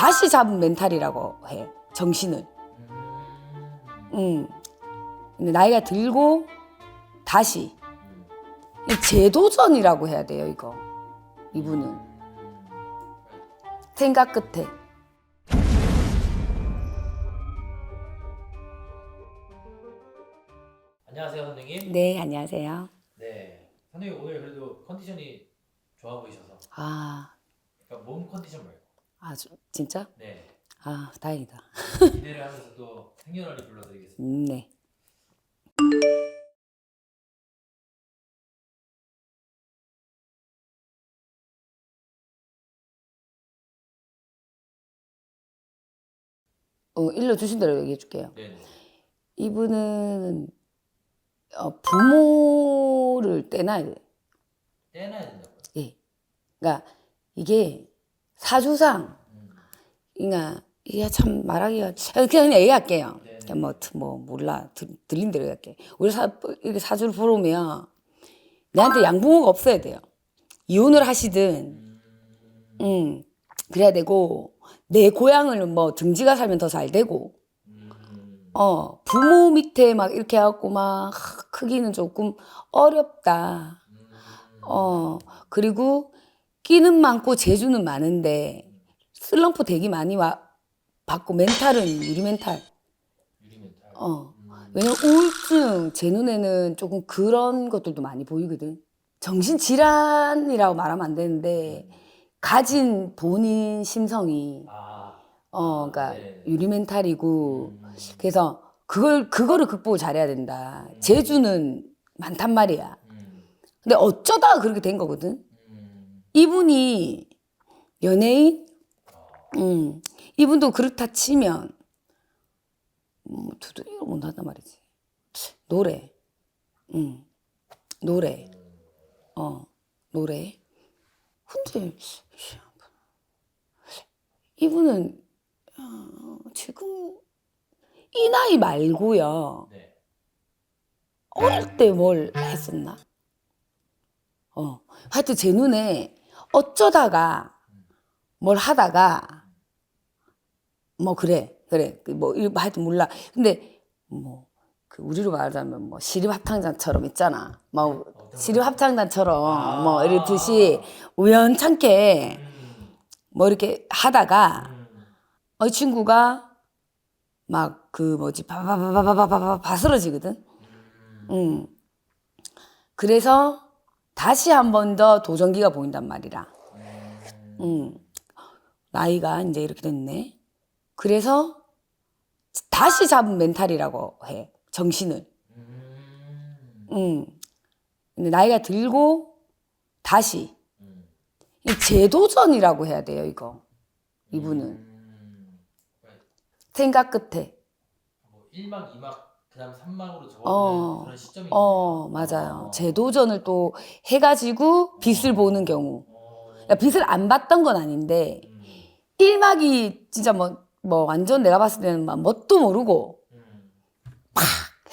다시 잡은 멘탈이라고 해. 정신을. 음. 나이가 들고 다시 재도전이라고 해야 돼요, 이거. 이분은 음. 생각 끝에. 안녕하세요 선생님. 네, 안녕하세요. 네. 선생님 오늘 그래도 컨디션이 좋아 보이셔서. 아, 그러니까 몸 컨디션 말고. 아 저- 진짜? 네. 아, 다행이다. 기대를 하면서 또 생년월일 불러드리겠습니다. 음, 네. 어, 일러 주신 대로 얘기해 줄게요. 네네. 이분은 어, 부모를 떼놔야 돼. 떼놔야 된다고요. 예. 그러니까 이게 사주상, 음. 그러니까 이게 참 말하기가 아, 그냥 얘기할게요. 네. 그냥 뭐, 트- 뭐 몰라 들, 들린 대로 얘기할게. 우리 사 이렇게 사주를 보러 오면 내한테 양부모가 없어야 돼요. 이혼을 하시든, 음. 음 그래야 되고 내 고향을 뭐 등지가 살면 더 잘 되고, 음. 어 부모 밑에 막 이렇게 해갖고 막 하, 크기는 조금 어렵다. 음. 어 그리고 끼는 많고 재주는 많은데 슬럼프 되게 많이 와 받고 멘탈은 유리 멘탈. 유리 멘탈. 어 음. 왜냐면 우울증 제 눈에는 조금 그런 것들도 많이 보이거든. 정신 질환이라고 말하면 안 되는데 가진 본인 심성이 아. 어 그러니까 네. 유리 멘탈이고 음. 그래서 그걸 그거를 극복을 잘해야 된다. 재주는 많단 말이야. 음. 근데 어쩌다가 그렇게 된 거거든. 음. 이분이 연예인, 어. 음, 이분도 그렇다 치면 뭐 두드리를 못한단 말이지. 노래, 음, 노래, 어, 노래. 근데 이분은 어, 지금 이 나이 말고요. 네. 어릴 때 뭘 했었나? 어, 하여튼 제 눈에 어쩌다가 뭘 하다가 뭐 그래 그래 그뭐 이거 하여튼 몰라. 근데 뭐 그 우리로 말하자면 뭐 시립 합창단처럼 있잖아. 뭐 시립 합창단처럼 뭐 이렇듯이 우연찮게 음. 뭐 이렇게 하다가 음. 어, 이 친구가 막 그 뭐지 바바바바바바바 바스러지거든. 음. 음. 그래서 다시 한 번 더 도전기가 보인단 말이라. 음. 음. 나이가 이제 이렇게 됐네. 그래서 다시 잡은 멘탈이라고 해. 정신을. 음. 음. 근데 나이가 들고 다시 음. 이 재도전이라고 해야 돼요, 이거. 이분은 음. 생각 끝에. 뭐 1막, 2막, 그다음 3막으로 접어드는 어. 그런 시점이 어. 맞아요. 어. 재도전을 또 해가지고 빛을 보는 경우. 어. 그러니까 빛을 안 봤던 건 아닌데 음. 1막이 진짜 뭐, 뭐 완전 내가 봤을 때는 막 뭣도 모르고 음.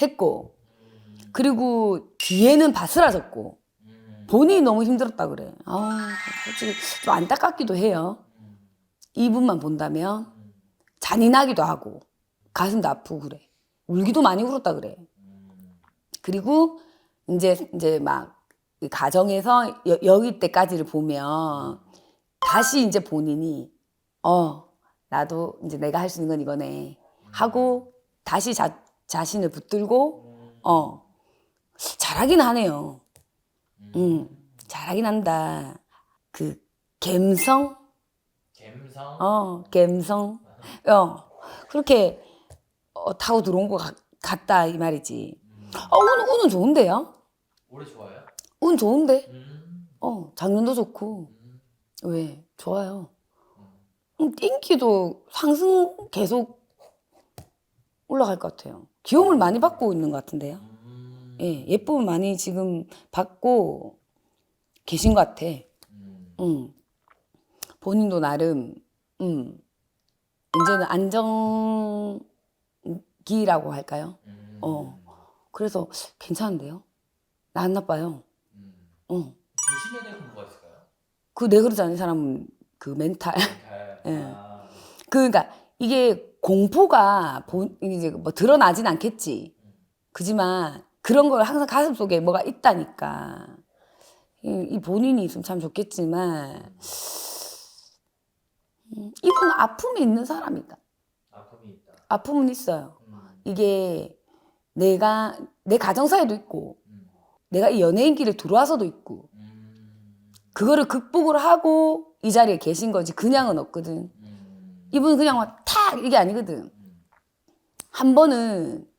했고 음. 그리고 뒤에는 바스라졌고 음. 본인이 너무 힘들었다 그래. 아, 솔직히 좀 안타깝기도 해요. 음. 이분만 본다면 음. 잔인하기도 하고 가슴도 아프고 그래. 울기도 많이 울었다 그래. 음. 그리고 이제 이제 막이 가정에서 여, 여기 때까지를 보면 다시 이제 본인이 어 나도 이제 내가 할 수 있는 건 이거네 하고 다시 자, 자신을 붙들고 음. 어 잘하긴 하네요. 음. 음 잘하긴 한다. 그 갬성 갬성. 어 갬성 어 그렇게 어, 타고 들어온 것 같, 같다 이 말이지. 음. 어, 운, 운은 좋은데요? 올해 좋아요? 운 좋은데? 음. 어, 작년도 좋고. 음. 왜? 좋아요. 인기도 상승 계속 올라갈 것 같아요. 귀여움을 많이 받고 있는 것 같은데요. 음. 예, 예쁨을 많이 지금 받고 계신 것 같아. 음. 음. 본인도 나름, 음, 이제는 안정기라고 할까요? 음. 어. 그래서 괜찮은데요? 나 안 나빠요. 음. 어. 조심해야 될건 뭐가 있을까요? 그 내 그러지 않은 사람은 그 멘탈. 예. 아. 그러니까 이게 공포가 본 이제 뭐 드러나진 않겠지. 그지만 그런 걸 항상 가슴 속에 뭐가 있다니까. 이, 이 본인이 있으면 참 좋겠지만 음, 이분은 아픔이 있는 사람이다. 아픔이 있다. 아픔은 있어요. 음, 이게 내가 내 가정사에도 있고 음, 내가 이 연예인 길에 들어와서도 있고 음, 그거를 극복을 하고 이 자리에 계신 거지. 그냥은 없거든. 음, 이분은 그냥 막 탁 이게 아니거든. 음, 한 번은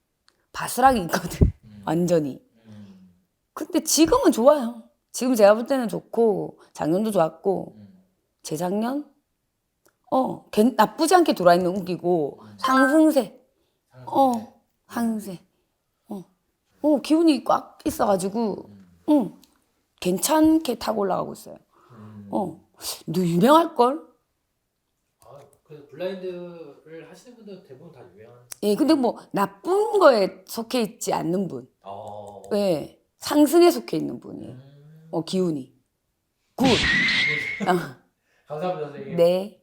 바스락이 있거든. 음, 완전히. 음, 근데 지금은 좋아요. 지금 제가 볼 때는 좋고 작년도 좋았고 음, 재작년? 어 괜- 나쁘지 않게 돌아 있는 운기고 상승세. 어 상승세. 어, 어 기운이 꽉 있어가지고. 응 괜찮게 타고 올라가고 있어요. 음. 어, 너 유명할 걸? 아, 그래서 블라인드를 하시는 분들 대부분 다 유명한. 예, 근데 뭐 나쁜 거에 속해 있지 않는 분. 어. 예, 상승에 속해 있는 분이에요. 음. 어, 기운이. 굿. 아, 감사합니다 선생님. 네.